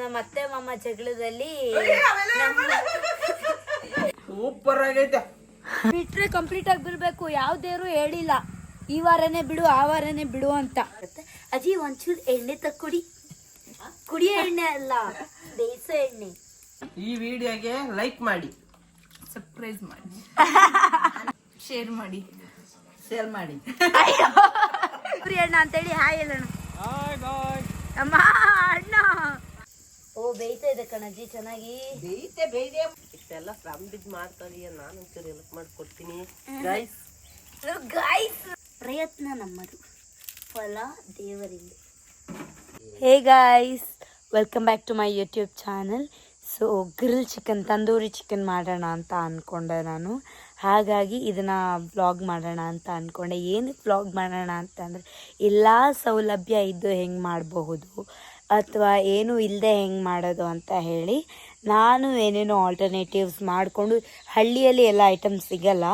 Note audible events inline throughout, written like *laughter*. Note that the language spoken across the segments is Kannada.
ನಮ್ಮ ಅತ್ತೆ ಮಾಮ ಜಗಳದಲ್ಲಿ ಸೂಪರ್ ಆಗೈತೆ. ಬಿಟ್ರೆ ಕಂಪ್ಲೀಟ್ ಆಗಿ ಬಿಡ್ಬೇಕು ಯಾವ ದೇವ್ರು ಹೇಳಿಲ್ಲ. ಈ ವಾರನೇ ಬಿಡು ಆ ವಾರನೇ ಬಿಡು ಅಂತ. ಅಜ್ಜಿ ಒಂಚೂರು ಎಣ್ಣೆ ತಕ್ಕೊಡಿ ಕುಡಿಯೋ ಎಣ್ಣೆ ಅಲ್ಲ ಬೇಯಿಸೋ ಎಣ್ಣೆ. ಈ ವಿಡಿಯೋಗೆ ಲೈಕ್ ಮಾಡಿ. ಸರ್ಪ್ರೈಸ್ ಮಾಡಿ. *laughs* ಶೇರ್ ಮಾಡಿ. ಶೇರ್ ಮಾಡಿ. ಅಯ್ಯೋ. ಅಣ್ಣ ಅಂತೇಳಿ ಹಾಯ್ ಹೇಳೋಣ. ಅಮ್ಮ. ಬೇಯ್ತಾ ಇದೆ ಕಣಜ್ಜಿ ಚೆನ್ನಾಗಿ. ಬೇಯ್ತೆ ಬೇಯ್ದೆ. ಇಷ್ಟೆಲ್ಲ ಫ್ರಮ್ದಿದ್ ಮಾಡ್ತಾರೀಯ? ನಾನು ಒಂಚೂರು ಹೆಲ್ಪ್ ಮಾಡ್ಕೊಡ್ತೀನಿ. ಗೈಸ್ ಗಾಯ್ಸ್ ಪ್ರಯತ್ನ ನಮ್ಮದು. ಫಲ ದೇವರಿಂದ. Hey guys welcome back to my YouTube channel so grill chicken tandoori chicken ಮಾಡೋಣ ಅಂತ ಅಂದ್ಕೊಂಡೆ ನಾನು. ಹಾಗಾಗಿ ಇದನ್ನು ಬ್ಲಾಗ್ ಮಾಡೋಣ ಅಂತ ಅಂದ್ಕೊಂಡೆ ಏನಕ್ಕೆ ಬ್ಲಾಗ್ ಮಾಡೋಣ ಅಂತಂದರೆ ಎಲ್ಲ ಸೌಲಭ್ಯ ಇದ್ದು ಹೆಂಗೆ ಮಾಡಬಹುದು? ಅಥವಾ ಏನೂ ಇಲ್ಲದೆ ಹೆಂಗೆ ಮಾಡೋದು ಅಂತ ಹೇಳಿ ನಾನು ಏನೇನೋ ಆಲ್ಟರ್ನೇಟಿವ್ಸ್ ಮಾಡಿಕೊಂಡು ಹಳ್ಳಿಯಲ್ಲಿ ಎಲ್ಲ ಐಟಮ್ಸ್ ಸಿಗಲ್ಲ.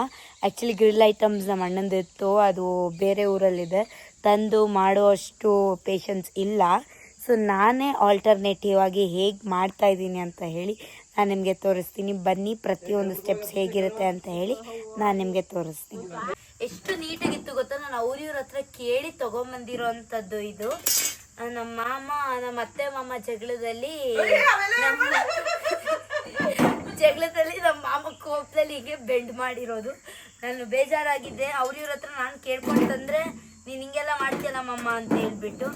ಆ್ಯಕ್ಚುಲಿ ಗ್ರಿಲ್ ಐಟಮ್ಸ್ ನಮ್ಮ ಅಣ್ಣಂದಿತ್ತು. ಅದು ಬೇರೆ ಊರಲ್ಲಿದೆ. ತಂದು ಮಾಡುವಷ್ಟು ಪೇಷನ್ಸ್ ಇಲ್ಲ. ಸೊ ನಾನೇ ಆಲ್ಟರ್ನೇಟಿವ್ ಆಗಿ ಹೇಗೆ ಮಾಡ್ತಾ ಇದ್ದೀನಿ ಅಂತ ಹೇಳಿ ನಾನು ನಿಮಗೆ ತೋರಿಸ್ತೀನಿ. ಬನ್ನಿ, ಪ್ರತಿಯೊಂದು ಸ್ಟೆಪ್ಸ್ ಹೇಗಿರುತ್ತೆ ಅಂತ ಹೇಳಿ ನಾನು ನಿಮಗೆ ತೋರಿಸ್ತೀನಿ. ಎಷ್ಟು ನೀಟಾಗಿತ್ತು ಗೊತ್ತಾ? ನಾನು ಅವ್ರಿವ್ರ ಹತ್ರ ಕೇಳಿ ತೊಗೊಂಬಂದಿರೋ ಅಂಥದ್ದು ಇದು. ನಮ್ಮ ಮಾಮ ನಮ್ಮ ಅತ್ತೆ ಮಾಮ ಜಗಳದಲ್ಲಿ ಜಗಳದಲ್ಲಿ ನಮ್ಮ ಮಾಮ ಕೋಪದಲ್ಲಿ ಹೀಗೆ ಬೆಂಡ್ ಮಾಡಿರೋದು. ನಾನು ಬೇಜಾರಾಗಿದ್ದೆ. ಅವ್ರಿವ್ರ ಹತ್ರ ನಾನು ಕೇಳ್ಕೊಂಡು ತಂದ್ರೆ ನೀನು ಹಿಂಗೆಲ್ಲ ಮಾಡ್ತೀಯಲ್ಲ ಮಮ್ಮ ಅಂತ ಹೇಳ್ಬಿಟ್ಟು.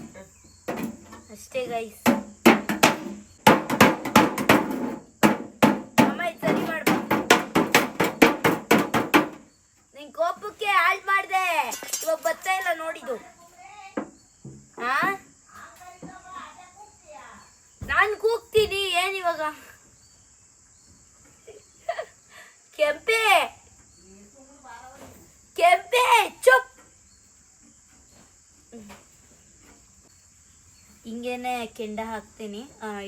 ಅಷ್ಟೇ ಗೈಸ್ ಅಮ್ಮ ಇದು ಸರಿ ನಿನ್ ಕೋಪಕ್ಕೆ ಹಾಳ್ ಮಾಡಿದೆ. ಇವಾಗ ಬರ್ತಾ ಇಲ್ಲ ನೋಡಿದು ಆ ನಾನ್ ಕೂಗ್ತೀನಿ ಏನ್ ಇವಾಗ ಕೆಂಪೆ ಕೆಂಪೆ ಚುಪ್ ಹಿಂಗೇನೆ ಕೆಂಡ ಹಾಕ್ತೀನಿ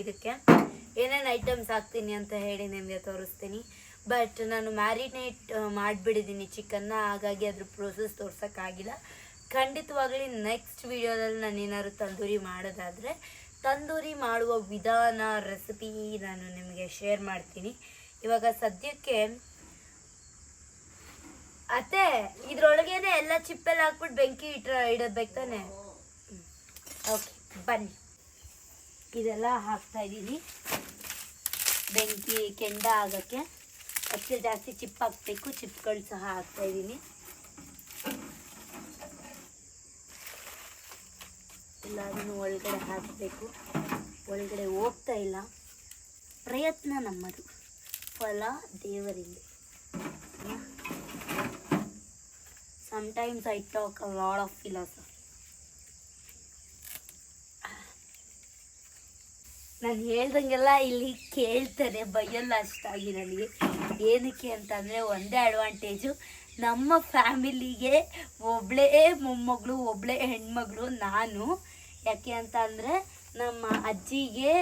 ಇದಕ್ಕೆ. ಏನೇನು ಐಟಮ್ಸ್ ಹಾಕ್ತೀನಿ ಅಂತ ಹೇಳಿ ನಿಮಗೆ ತೋರಿಸ್ತೀನಿ. ಬಟ್ ನಾನು ಮ್ಯಾರಿನೇಟ್ ಮಾಡಿಬಿಟ್ಟಿದ್ದೀನಿ ಚಿಕನ್ನ ಹಾಗಾಗಿ ಅದ್ರ ಪ್ರೋಸೆಸ್ ತೋರ್ಸೋಕ್ಕಾಗಿಲ್ಲ. ಖಂಡಿತವಾಗಲಿ ನೆಕ್ಸ್ಟ್ ವಿಡಿಯೋದಲ್ಲಿ ನಾನು ಏನಾದ್ರು ತಂದೂರಿ ಮಾಡೋದಾದರೆ, ತಂದೂರಿ ಮಾಡುವ ವಿಧಾನ ರೆಸಿಪಿ ನಾನು ನಿಮಗೆ ಶೇರ್ ಮಾಡ್ತೀನಿ. ಇವಾಗ ಸದ್ಯಕ್ಕೆ ಅತ್ತೆ, ಇದ್ರೊಳಗೇನೆ ಎಲ್ಲ ಚಿಪ್ಪೆಲ್ಲ ಹಾಕ್ಬಿಟ್ಟು ಬೆಂಕಿ ಇಟ್ರ ಇಡಬೇಕು ತಾನೆ? ಓಕೆ ಬನ್ನಿ. ಇದೆಲ್ಲ ಹಾಕ್ತಾ ಇದ್ದೀನಿ. ಬೆಂಕಿ, ಕೆಂಡ ಆಗೋಕ್ಕೆ ಅಷ್ಟೇ ಜಾಸ್ತಿ ಚಿಪ್ ಹಾಕಬೇಕು, ಚಿಪ್ಗಳು ಸಹ ಹಾಕ್ತಾ ಇದ್ದೀನಿ. ಎಲ್ಲದನ್ನು ಒಳಗಡೆ ಹಾಕಬೇಕು. ಒಳಗಡೆ ಹೋಗ್ತಾ ಇಲ್ಲ. ಪ್ರಯತ್ನ ನಮ್ಮದು. ಫಲ ದೇವರಿಂದ. Sometimes I talk a lot of philosophy ನಾನು ಹೇಳ್ದಂಗೆಲ್ಲ ಇಲ್ಲಿ ಕೇಳ್ತಾರೆ, ಬೈಯಲ್ಲ ಅಷ್ಟಾಗಿ ನನಗೆ. ಏನಕ್ಕೆ ಅಂತಂದರೆ ಒಂದೇ ಅಡ್ವಾಂಟೇಜು ನಮ್ಮ ಫ್ಯಾಮಿಲಿಗೆ ಒಬ್ಬಳೇ ಮೊಮ್ಮಗಳು ಒಬ್ಬಳೇ ಹೆಣ್ಮಗಳು, ನಾನು. ಯಾಕೆ ಅಂತ ಅಂದರೆ ನಮ್ಮ ಅಜ್ಜಿಗೆ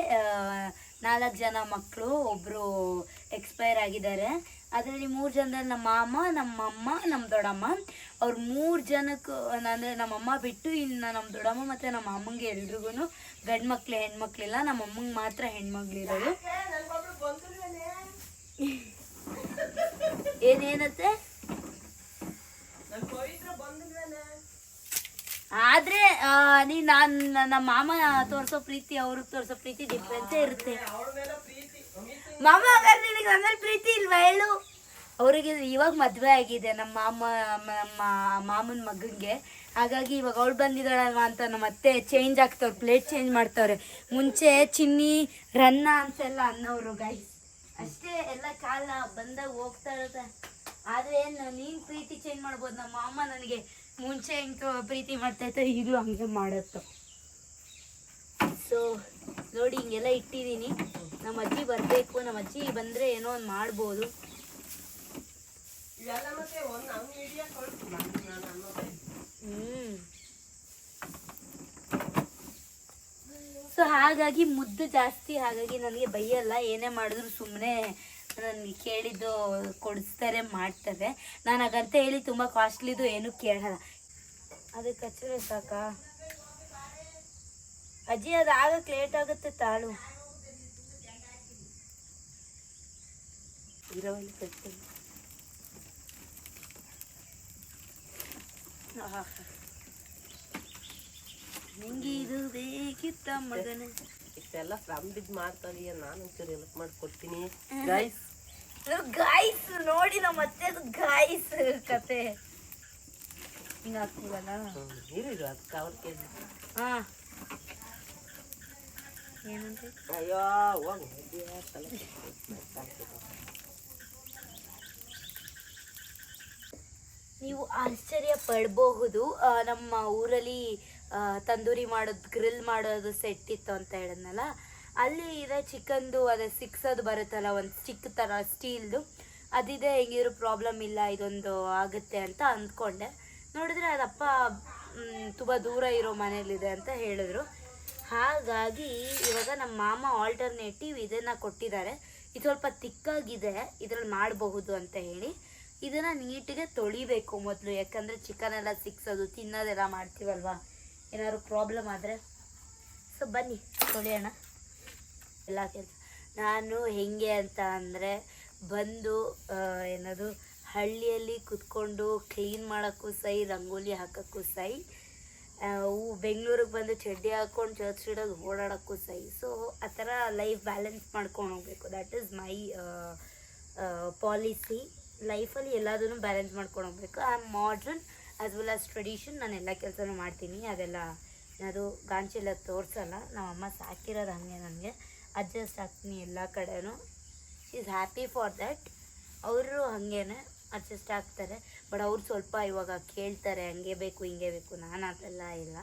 ನಾಲ್ಕು ಜನ ಮಕ್ಕಳು ಒಬ್ಬರು ಎಕ್ಸ್ಪೈರ್ ಆಗಿದ್ದಾರೆ. ಅದರಲ್ಲಿ ಮೂರು ಜನ ನಮ್ಮ ಮಾಮ ನಮ್ಮಮ್ಮ ನಮ್ಮ ದೊಡ್ಡಮ್ಮ. ಅವ್ರು ಮೂರು ಜನಕ್ಕೆ ಅಂದರೆ ನಮ್ಮಮ್ಮ ಬಿಟ್ಟು ಇನ್ನು ನಮ್ಮ ದೊಡ್ಡಮ್ಮ ಮತ್ತು ನಮ್ಮ ಅಮ್ಮಂಗೆ ಎಲ್ರಿಗೂ ಗಂಡು ಮಕ್ಳು ಹೆಣ್ಮಕ್ಳಿಲ್ಲ ನಮ್ಮ ಅಮ್ಮಂಗೆ ಮಾತ್ರ ಹೆಣ್ಮಕ್ಳಿರೋದು *laughs* ಏನೇನತ್ತೆ? ಆದ್ರೆ ನೀ ನಾನ್ ನಮ್ಮ ಮಾಮ ತೋರ್ಸೋ ಪ್ರೀತಿ ಅವ್ರಿಗೆ ತೋರ್ಸೋ ಪ್ರೀತಿ ಡಿಫ್ರೆನ್ಸೇ ಇರುತ್ತೆ. ಮಾಮ ನಿನಗೆ ನನ್ನ ಪ್ರೀತಿ ಇಲ್ವಾ ಹೇಳು? ಅವರಿಗೆ ಇವಾಗ ಮದುವೆ ಆಗಿದೆ ನಮ್ಮ ಮಾಮ, ನಮ್ಮ ಮಾಮನ ಮಗನ್ಗೆ. ಹಾಗಾಗಿ ಇವಾಗ ಅವಳು ಬಂದಿದ್ದಾಳಲ್ವ ಅಂತ ನಮ್ಮ ಅತ್ತೆ ಚೇಂಜ್ ಆಗ್ತವ್ರು ಪ್ಲೇಟ್ ಚೇಂಜ್ ಮಾಡ್ತವ್ರೆ. ಮುಂಚೆ ಚಿನ್ನಿ, ರನ್ನ ಅಂತೆಲ್ಲ ಅನ್ನೋರು ಗೈಸ್ ಅಷ್ಟೇ ಎಲ್ಲ ಕಾಲ ಬಂದಾಗ ಹೋಗ್ತಾ ಇರುತ್ತೆ. ಆದ್ರೆ ನೀನ್ ಪ್ರೀತಿ ಚೇಂಜ್ ಮಾಡ್ಬೋದು, ನಮ್ಮ ಮಾಮ ನನಗೆ ಮುಂಚೆ ಹೆಂಗೆ ಪ್ರೀತಿ ಮಾಡ್ತಾ ಇತ್ತು ಈಗಲೂ ಹಂಗೆ ಮಾಡತ್ತು. ಸೊ ನೋಡಿ ಹಿಂಗೆಲ್ಲ ಇಟ್ಟಿದ್ದೀನಿ. ನಮ್ಮ ಅಜ್ಜಿ ಬರಬೇಕು ನಮ್ಮ ಅಜ್ಜಿ ಬಂದರೆ ಏನೋ ಒಂದು ಮಾಡ್ಬೋದು. ಹ್ಮ್. ಸೊ ಹಾಗಾಗಿ ಮುದ್ದು ಜಾಸ್ತಿ ಹಾಗಾಗಿ ನನಗೆ ಬೈಯಲ್ಲ. ಏನೇ ಮಾಡಿದ್ರು ಸುಮ್ಮನೆ ನನಗೆ ಕೇಳಿದ್ದು ಕೊಡಿಸ್ತಾರೆ ಮಾಡ್ತಾರೆ. ನಾನು ಹಾಗಂತ ಹೇಳಿ ತುಂಬ ಕಾಸ್ಟ್ಲಿದು ಏನೂ ಕೇಳಲ್ಲ. ಅದಕ್ಕೆ ಹಚ್ಚಿದ್ರೆ ಸಾಕಾ? ಅಜ್ಜಿ ಅದು ಆಗಕ್ಕೆ ಲೇಟ್ ಆಗುತ್ತೆ ತಾಳು. ಇರೋಲ್ಲಿ ಕಟ್ಟಿ. ನಿಂಗೆ ಇದು ಬೇಕಿತ್ತ ಮಗನ? ಇಷ್ಟೆಲ್ಲ ಫ್ರಾಮ್ಬಿದ್ ಮಾಡ್ತಾರೆ ನಾನು ಒಂಚೂರು ಎಲ್ಪ್ ಮಾಡಿಕೊಡ್ತೀನಿ. ಗೈಸ್ ಗಾಯ್ಸ್ ನೋಡಿ ನಮ್ಮ ಮತ್ತೆ ಗಾಯ್ಸ್ ಕತೆ. ಹಿಂಗೆ ಹಾಕ್ತೀವಲ್ಲ ಇರು ಅದು ಕಾವಲ್ ಕೇಳಿ ಹಾಂ. ಅಯ್ಯೋ ಹೋಗು ನೀವು ಆಶ್ಚರ್ಯ ಪಡಬಹುದು ನಮ್ಮ ಊರಲ್ಲಿ ತಂದೂರಿ ಮಾಡೋದು ಗ್ರಿಲ್ ಮಾಡೋದು ಸೆಟ್ ಇತ್ತು ಅಂತ ಹೇಳಿದ್ನಲ್ಲ? ಅಲ್ಲಿ ಇದೆ ಚಿಕನ್ದು ಅದೇ ಸಿಕ್ಸೋದು ಬರುತ್ತಲ್ಲ ಒಂದು ಚಿಕ್ಕ ಥರ ಸ್ಟೀಲ್ದು ಅದಿದೆ ಹೆಂಗಿದ್ರು ಪ್ರಾಬ್ಲಮ್ ಇಲ್ಲ ಇದೊಂದು ಆಗುತ್ತೆ ಅಂತ ಅಂದ್ಕೊಂಡೆ. ನೋಡಿದ್ರೆ ಅದಪ್ಪ ತುಂಬ ದೂರ ಇರೋ ಮನೇಲಿದೆ ಅಂತ ಹೇಳಿದ್ರು. ಹಾಗಾಗಿ ಇವಾಗ ನಮ್ಮ ಮಾಮ ಆಲ್ಟರ್ನೇಟಿವ್ ಇದನ್ನು ಕೊಟ್ಟಿದ್ದಾರೆ. ಇದು ಸ್ವಲ್ಪ ತಿಕ್ಕಾಗಿದೆ, ಇದರಲ್ಲಿ ಮಾಡಬಹುದು ಅಂತ ಹೇಳಿ. ಇದನ್ನು ನೀಟಿಗೆ ತೊಳಿಬೇಕು ಮೊದಲು, ಯಾಕಂದರೆ ಚಿಕನ್ ಎಲ್ಲ ಸಿಕ್ಸೋದು ತಿನ್ನೋದೆಲ್ಲ ಮಾಡ್ತೀವಲ್ವಾ? ಏನಾದ್ರು ಪ್ರಾಬ್ಲಮ್ ಆದರೆ? ಸೊ ಬನ್ನಿ, ತೊಳೆಯೋಣ. ಎಲ್ಲ ಕೆಲಸ. ನಾನು ಹೆಂಗೆ ಅಂತ ಅಂದರೆ, ಬಂದು ಏನದು, ಹಳ್ಳಿಯಲ್ಲಿ ಕುತ್ಕೊಂಡು ಕ್ಲೀನ್ ಮಾಡೋಕ್ಕೂ ಸೈ, ರಂಗೋಲಿ ಹಾಕೋಕ್ಕೂ ಸೈ ಬೆಂಗಳೂರಿಗೆ ಬಂದು ಚಡ್ಡಿ ಹಾಕೊಂಡು ಚರ್ಚ್ ಇಡೋದು ಓಡಾಡೋಕ್ಕೂ ಸೈ. ಸೊ ಆ ಥರ ಲೈಫ್ ಬ್ಯಾಲೆನ್ಸ್ ಮಾಡ್ಕೊಂಡು ಹೋಗ್ಬೇಕು. ದ್ಯಾಟ್ ಈಸ್ ಮೈ ಪಾಲಿಸಿ ಲೈಫಲ್ಲಿ ಎಲ್ಲದನ್ನು ಬ್ಯಾಲೆನ್ಸ್ ಮಾಡ್ಕೊಂಡು ಹೋಗ್ಬೇಕು. Am modern as well as tradition ನಾನು ಎಲ್ಲ ಕೆಲಸನೂ ಮಾಡ್ತೀನಿ. ಅದೆಲ್ಲ ಅದು ಗಾಂಚೆಲ್ಲ ತೋರಿಸಲ್ಲ. ನಮ್ಮಮ್ಮ ಸಾಕಿರೋದು ಹಾಗೆ ನನಗೆ. ಅಡ್ಜಸ್ಟ್ ಆಗ್ತೀನಿ ಎಲ್ಲ ಕಡೆನೂ. ಈಸ್ ಹ್ಯಾಪಿ ಫಾರ್ ದ್ಯಾಟ್ ಅವರು ಹಾಗೇನೆ ಅಡ್ಜಸ್ಟ್ ಆಗ್ತಾರೆ. ಬಟ್ ಅವ್ರು ಸ್ವಲ್ಪ ಇವಾಗ ಕೇಳ್ತಾರೆ, ಹಂಗೆ ಬೇಕು, ಹಿಂಗೆ ಬೇಕು, ನಾನು ಅದೆಲ್ಲ ಇಲ್ಲ.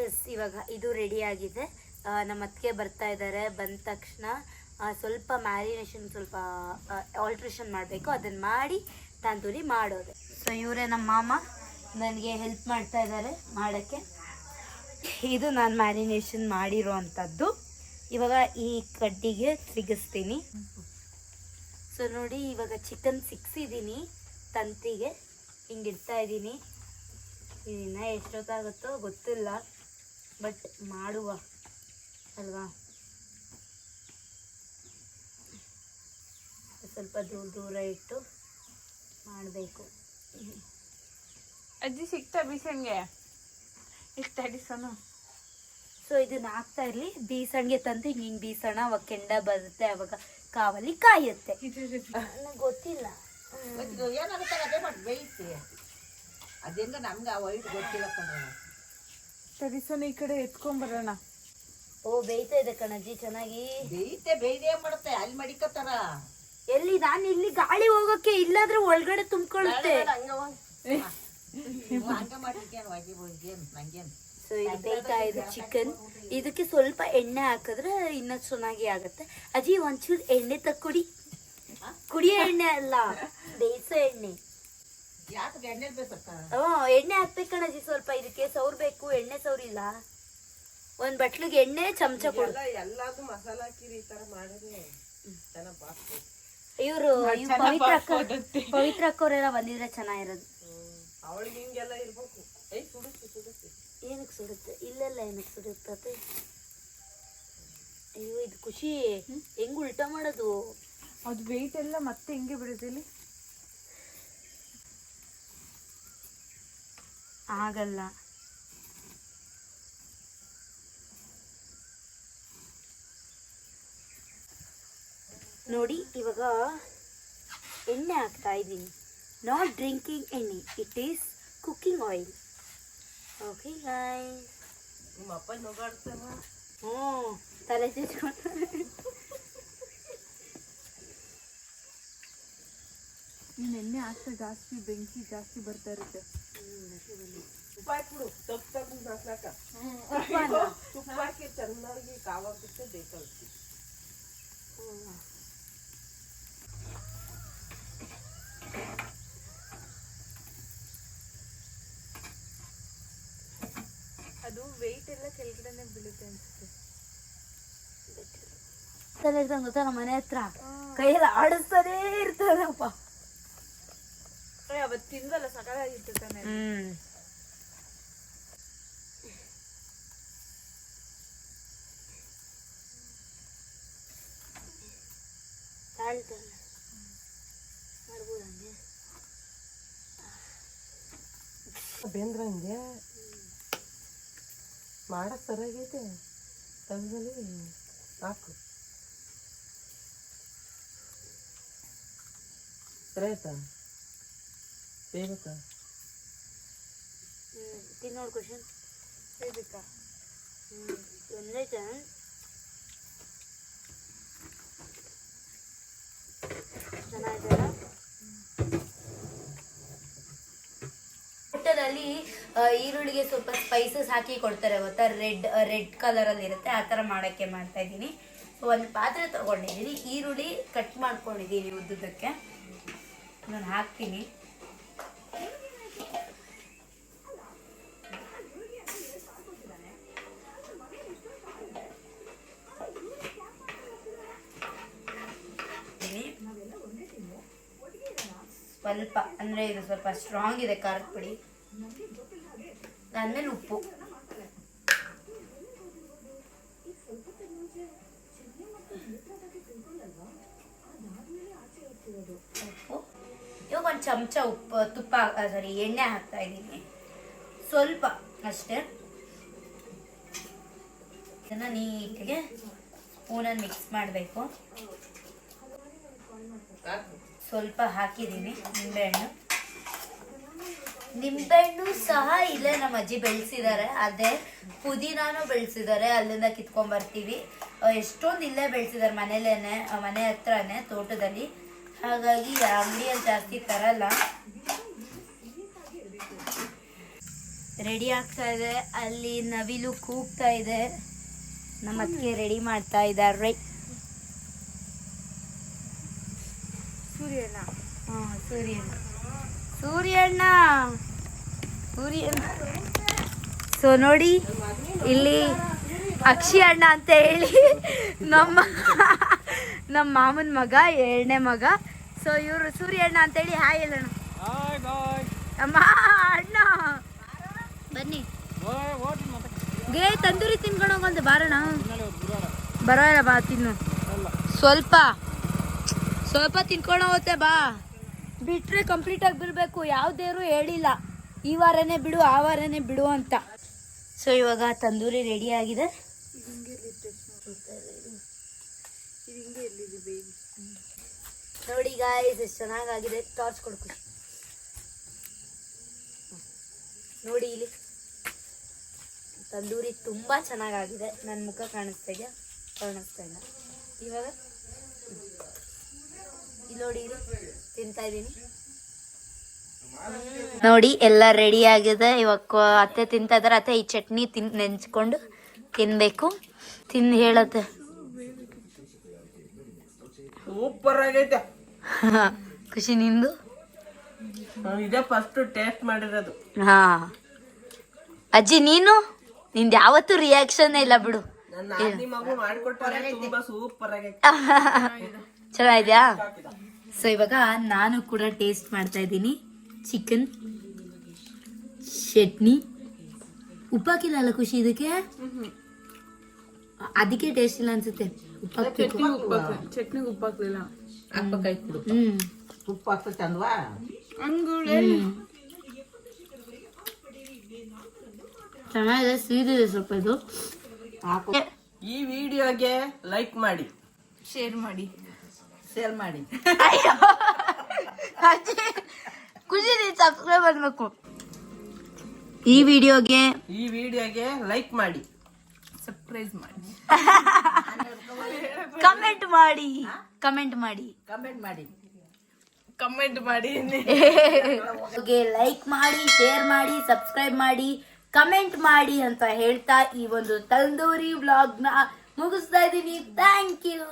ಎಸ್ ಇವಾಗ ಇದು ರೆಡಿ ಆಗಿದೆ. ನಮ್ಮ ಅತ್ತಿಗೆ ಬರ್ತಾ ಇದ್ದಾರೆ. ಬಂದ ತಕ್ಷಣ ಸ್ವಲ್ಪ ಮ್ಯಾರಿನೇಷನ್ ಸ್ವಲ್ಪ ಆಲ್ಟ್ರೇಷನ್ ಮಾಡಬೇಕು. ಅದನ್ನು ಮಾಡಿ ತಂದೂರಿ ಮಾಡೋದು. ಸೊ ಇವರೇ ನಮ್ಮ ಮಾಮ. ನನಗೆ ಹೆಲ್ಪ್ ಮಾಡ್ತಾ ಇದ್ದಾರೆ ಮಾಡೋಕ್ಕೆ. ಇದು ನಾನು ಮ್ಯಾರಿನೇಷನ್ ಮಾಡಿರೋ ಅಂಥದ್ದು ಇವಾಗ ಈ ಕಡ್ಡಿಗೆ ಸಿಗಿಸ್ತೀನಿ ಸೊ ನೋಡಿ, ಇವಾಗ ಚಿಕನ್ ಸಿಕ್ಸಿದ್ದೀನಿ ತಂತಿಗೆ ಹಿಂಗೆ ಇಡ್ತಾ ಇದ್ದೀನಿ ಇನ್ನ ಎಷ್ಟೊತ್ತಾಗುತ್ತೋ ಗೊತ್ತಿಲ್ಲ. ಬಟ್ ಮಾಡುವ, ಅಲ್ವಾ? ಸ್ವಲ್ಪ ದೂರ ದೂರ ಇಟ್ಟು ಮಾಡಬೇಕು. ಅಜ್ಜಿ, ಸಿಕ್ತಾ ಹಂಗೆ ಇಷ್ಟ ಅಡಿಸೋನು? ಸೊ ಇದನ್ನ ಹಾಕ್ತಾ ಇರ್ಲಿ. ಬೀಸಣ್ಗೆ ತಂದು ಹಿಂಗೆ ಹಿಂಗೆ ಬೀಸೋಣ. ಅವಾಗ ಕೆಂಡ ಬರುತ್ತೆ ಅವಾಗ ಕಾವಲಿ ಕಾಯುತ್ತೆ. *laughs* ನನಗೆ ಗೊತ್ತಿಲ್ಲ. ಏನಾಗುತ್ತೆ ಅದೇ ಮಾಡಿ ಬೇಯಿಸಿ. ಅದರಿಂದ ನಮ್ಗೆ ಆ ವೈಟ್ ಗೊತ್ತಿಲ್ಲ ಕಣ್ರಿ ತಡಿಸೋನು ಈ ಕಡೆ ಎತ್ಕೊಂಬರೋಣ ಓ ಬೇಯ್ತಾ ಇದೆ ಕಣಜ್ಜಿ ಚೆನ್ನಾಗಿ. ಬೇಯ್ತೆ ಬೇಯ್ದೇ ಮಾಡುತ್ತೆ ಅಲ್ಲಿ ಮಡಿಕತ್ತಾರ ಎಲ್ಲಿ ನಾನು ಇಲ್ಲಿ ಗಾಳಿ ಹೋಗೋಕೆ ಇಲ್ಲಾದ್ರೆ ಒಳಗಡೆ ತುಂಬಿಕೊಳ್ಳುತ್ತೆ ಹಂಗ ಏನು ನಂಗೇನು ಸೊ ಇದು ಬೇಯ್ತಾ ಇದೆ ಚಿಕನ್ ಇದಕ್ಕೆ ಸ್ವಲ್ಪ ಎಣ್ಣೆ ಹಾಕಿದ್ರೆ ಇನ್ನೂ ಚೆನ್ನಾಗಿ ಆಗುತ್ತೆ. ಅಜ್ಜಿ ಒಂಚೂರು ಎಣ್ಣೆ ತಕ್ಕೊಡಿ ಕುಡಿಯೋ ಎಣ್ಣೆ ಅಲ್ಲ ಬೇಯಿಸೋ ಎಣ್ಣೆ. ಹ್ಞೂ ಎಣ್ಣೆ ಹಾಕ್ಬೇಕಣ್ಣಜ್ಜಿ ಸ್ವಲ್ಪ ಇದಕ್ಕೆ ಸೌರ್ಬೇಕು ಎಣ್ಣೆ ಸೌರಿಲ್ಲ ಒಂದ್ ಬಟ್ಲಿಗೆ ಎಣ್ಣೆ ಚಮಚ ಕೊಡು. ಮಸಾಲ ಹಾಕಿರಿ ಈ ಮಾಡಿದ್ರೆ ಇವರು ಪವಿತ್ರ ಅಕ್ಕ ಪವಿತ್ರ ಅಕ್ಕವರೆಲ್ಲ ಬಂದಿದ್ರೆ ಚೆನ್ನಾಗಿರೋದು. ಅವಳಿಗೆ ಹಿಂಗೆಲ್ಲ ಇರ್ಬೇಕು. ಏನಕ್ಕೆ ಸುಡುತ್ತೆ? ಇಲ್ಲೆಲ್ಲ ಏನಕ್ಕೆ ಸುಡುತ್ತೆ ಅಯ್ಯೋ ಇದು ಖುಷಿ. ಹೆಂಗ್ ಉಲ್ಟಾ ಮಾಡೋದು? ಅದು ವೆಯ್ಟ್ ಎಲ್ಲ ಮತ್ತೆ ಹೆಂಗೆ ಬಿಡುತ್ತೆ ಇಲ್ಲಿ ಆಗಲ್ಲ. ನೋಡಿ ಇವಾಗ ಎಣ್ಣೆ ಹಾಕ್ತಾ ಇದ್ದೀನಿ. ನಾಟ್ ಡ್ರಿಂಕಿಂಗ್ ಎಣ್ಣೆ it is cooking oil okay guys ನಿಮ್ಮ ಅಪ್ಪ ನೋಗಾಡ್ತಾನ ಹ್ಞೂ ತಲೆ ಚುಚ್ಕೊಂಡು ನೀನು ಎಣ್ಣೆ ಹಾಕ್ತಾ ಜಾಸ್ತಿ ಬೆಂಕಿ ಜಾಸ್ತಿ ಬರ್ತಾ ಇರುತ್ತೆ ತುಪ್ಪ ಹಾಕ್ಬಿಡು ತಪ್ಪು ತಪ್ಪು ನಾಲ್ಕ ತುಪ್ಪ ಹಾಕಿ ಚೆನ್ನಾಗಿ ಕಾವಾಗುತ್ತೆ ಬೇಕಾಗುತ್ತೆ ಬೀಳುತ್ತೆ ಅನ್ಸುತ್ತೆ ಇರ್ತಾನೆ ಮನೆ ಹತ್ರ? ಕೈಯಲ್ಲಿ ಆಡಿಸ್ತಾನೇ ಇರ್ತಾನಪ್ಪ ಅವತ್ತು ತಿಂದಲ್ಲ ಸಕಾಲಾಗಿತ್ತು ತಾನೆ. ಮಾಡಕ್ ಸರಿಯಾಗೈತೆ ತಗದಲ್ಲಿ ಹಾಕು ಸರಿ ಆಯ್ತಾ ಬೇಗತ್ತಾ ಹ್ಞೂ ತಿನ್ನೋಡು ಕ್ವಶನ್ ಹೇಳ್ಬೇಕಾ ಹ್ಞೂ ಒಂದೈತೆ ಚೆನ್ನಾಗಿದೆಯಲ್ಲ ಆ, ಈರುಳ್ಳಿಗೆ ಸ್ವಲ್ಪ ಸ್ಪೈಸಸ್ ಹಾಕಿ ಕೊಡ್ತಾರೆ ಗೊತ್ತಾ? ರೆಡ್ ರೆಡ್ ಕಲರಲ್ಲಿ ಇರುತ್ತೆ ಆ ಥರ ಮಾಡೋಕ್ಕೆ ಮಾಡ್ತಾ ಇದ್ದೀನಿ. ಒಂದು ಪಾತ್ರೆ ತೊಗೊಂಡಿದ್ದೀನಿ. ಈರುಳ್ಳಿ ಕಟ್ ಮಾಡ್ಕೊಂಡಿದ್ದೀನಿ ಉದ್ದುದಕ್ಕೆ ನಾನು ಹಾಕ್ತೀನಿ. ಸ್ವಲ್ಪ ಅಂದರೆ ಇದು ಸ್ವಲ್ಪ ಸ್ಟ್ರಾಂಗ್ ಇದೆ ಖಾರದ ಪುಡಿ. ಅದಾದ್ಮೇಲೆ ಉಪ್ಪು. ಉಪ್ಪು. ಇವಾಗ ಒಂದು ಚಮಚ ಉಪ್ಪು ತುಪ್ಪ ಸಾರಿ ಎಣ್ಣೆ ಹಾಕ್ತಾ ಇದ್ದೀನಿ. ಸ್ವಲ್ಪ ಅಷ್ಟೇ. ಇದನ್ನು ನೀಟಿಗೆ ಸ್ಪೂನಲ್ಲಿ ಮಿಕ್ಸ್ ಮಾಡಬೇಕು. ಸ್ವಲ್ಪ ಹಾಕಿದ್ದೀನಿ ನಿಂಬೆಹಣ್ಣು. ನಿಂಬೆಹಣ್ಣು ಸಹ ಇಲ್ಲೇ ನಮ್ಮ ಅಜ್ಜಿ ಬೆಳೆಸಿದ್ದಾರೆ ಅದೇ ಪುದೀನಾನು ಬೆಳೆಸಿದ್ದಾರೆ ಅಲ್ಲಿಂದ ಕಿತ್ಕೊಂಡ್ ಬರ್ತೀವಿ. ಎಷ್ಟೊಂದು ಇಲ್ಲೇ ಬೆಳೆಸಿದ್ದಾರೆ ಮನೇಲೇನೆ ಮನೆ ಹತ್ರನೇ ತೋಟದಲ್ಲಿ. ಹಾಗಾಗಿ ಅಂಗಡಿಯಲ್ಲಿ ಜಾಸ್ತಿ ತರಲ್ಲ. ರೆಡಿ ಆಗ್ತಾ ಇದೆ. ಅಲ್ಲಿ ನವಿಲು ಕೂಗ್ತಾ ಇದೆ. ನಮ್ಮ ಅತ್ತಿಗೆ ರೆಡಿ ಮಾಡ್ತಾ ಇದ್ದಾರೆ ಸೂರ್ಯನ? ಹಾಂ ಸೂರ್ಯಣ್ಣ ಸೂರ್ಯಣ್ಣ. ಸೂರ್ಯಣ್ಣ. ಸೊ ನೋಡಿ ಇಲ್ಲಿ ಅಕ್ಷಿ ಅಣ್ಣ ಅಂತ ಹೇಳಿ ನಮ್ಮ ನಮ್ಮ ಮಾಮನ ಮಗ ಎರಡನೇ ಮಗ. ಸೊ ಇವರು ಸೂರ್ಯಣ್ಣ ಅಂತೇಳಿ ಹಾಯ್ ಹೇಳೋಣ. ಅಮ್ಮ ಅಣ್ಣ. ಬನ್ನಿ. ಗೇ ತಂದೂರಿ ತಿನ್ಕೊಂಡು ಹೋಗಂತೆ ಬಾರಣ. ಬರೋಲ್ಲ ಬಾ ತಿನ್ನು. ಸ್ವಲ್ಪ ಸ್ವಲ್ಪ ತಿನ್ಕೊಂಡು ಹೋಗುತ್ತೆ ಬಾ. ಬಿಟ್ರೆ ಕಂಪ್ಲೀಟ್ ಆಗಿ ಬಿಡಬೇಕು. ಯಾವ ದೇವರು ಹೇಳಿಲ್ಲ. ಈ ವಾರನೇ ಬಿಡು, ಆ ವಾರನೇ ಬಿಡು ಅಂತ. ಸೊ ಇವಾಗ ತಂದೂರಿ ರೆಡಿ ಆಗಿದೆ. ನೋಡಿ ಗಾಯ್ಸ್ ಎಷ್ಟು ಚೆನ್ನಾಗಾಗಿದೆ. ಟಾರ್ಚ್ ಕೊಡ್ಕು. ನೋಡಿ ಇಲ್ಲಿ. ತಂದೂರಿ ತುಂಬಾ ಚೆನ್ನಾಗಾಗಿದೆ. ನನ್ನ ಮುಖ ಕಾಣಿಸ್ತಾ ಕಾಣಿಸ್ತಾ ಇಲ್ಲ. ಇವಾಗ? ಇಲ್ಲಿ ನೋಡಿ ಇಲ್ಲಿ. ತಿಂತಾ ಇದ್ದೀನಿ ನೋಡಿ ಎಲ್ಲ ರೆಡಿ ಆಗಿದೆ. ಇವಾಗ ಅತ್ತೆ ತಿಂತಾ ಇದಾರೆ ಅತ್ತೆ ಈ ಚಟ್ನಿ ತಿನ್ ನೆಂಚ್ಕೊಂಡು ತಿನ್ಬೇಕು. ತಿಂದು ಹೇಳತ್ತೆ. ಸೂಪರ್ ಆಗೈತೆ. *laughs* ಖುಷಿ ನಿಂದು? ಇದೇ ಫಸ್ಟ್ ಟೇಸ್ಟ್ ಮಾಡಿರೋದು. ಹಾ. ಅಜ್ಜಿ ನೀನು? ನಿಂದು ಯಾವತ್ತೂ ರಿಯಾಕ್ಷನ್ ಇಲ್ಲ ಬಿಡು. ನನ್ನ ನಾದಿ *laughs* ಸೊ ಇವಾಗ ನಾನು ಕೂಡ ಟೇಸ್ಟ್ ಮಾಡ್ತಾ ಇದ್ದೀನಿ. ಚಿಕನ್ ಚಟ್ನಿ ಉಪ್ಪಾಕಿಲ್ಲ ಅಲ್ಲ ಖುಷಿ ಇದಕ್ಕೆ? ಅದಕ್ಕೆ ಟೇಸ್ಟ್ ಇಲ್ಲ ಅನ್ಸುತ್ತೆ. ಚಟ್ನಿ ಚಟ್ನಿಗೆ ಉಪ್ಪು ಹಾಕ್ಲಿಲ್ಲ ಹ್ಮ್. ಉಪ್ಪು ಹಾಕ್ತ ಚಂದವಾ ಅಂಗುಳೆ ಚೆನ್ನಾಗಿದೆ ಸೀದಿದೆ ಸ್ವಲ್ಪ ಇದು. ಈ ವಿಡಿಯೋಗೆ ಲೈಕ್ ಮಾಡಿ. ಶೇರ್ ಮಾಡಿ. ಸೇಲ್ ಮಾಡಿ. ಅಯ್ಯೋ. ಅಜ್ಜಿ, ಖುಷಿ ಸಬ್ಸ್ಕ್ರೈಬ್ ಮಾಡ್ಬೇಕು. ಈ ವಿಡಿಯೋಗೆ ಈ ವಿಡಿಯೋಗೆ ಲೈಕ್ ಮಾಡಿ. ಸರ್ಪ್ರೈಸ್ ಮಾಡಿ. ಕಮೆಂಟ್ ಮಾಡಿ. ಕಮೆಂಟ್ ಮಾಡಿ. ಕಮೆಂಟ್ ಮಾಡಿ. ಕಮೆಂಟ್ ಮಾಡಿ. ಲೈಕ್ ಮಾಡಿ ಶೇರ್ ಮಾಡಿ ಸಬ್ಸ್ಕ್ರೈಬ್ ಮಾಡಿ ಕಮೆಂಟ್ ಮಾಡಿ ಅಂತ ಹೇಳ್ತಾ ಈ ಒಂದು ತಂದೂರಿ ವ್ಲಾಗ್ನ ಮುಗಿಸ್ತಾ ಇದ್ದೀನಿ. Thank you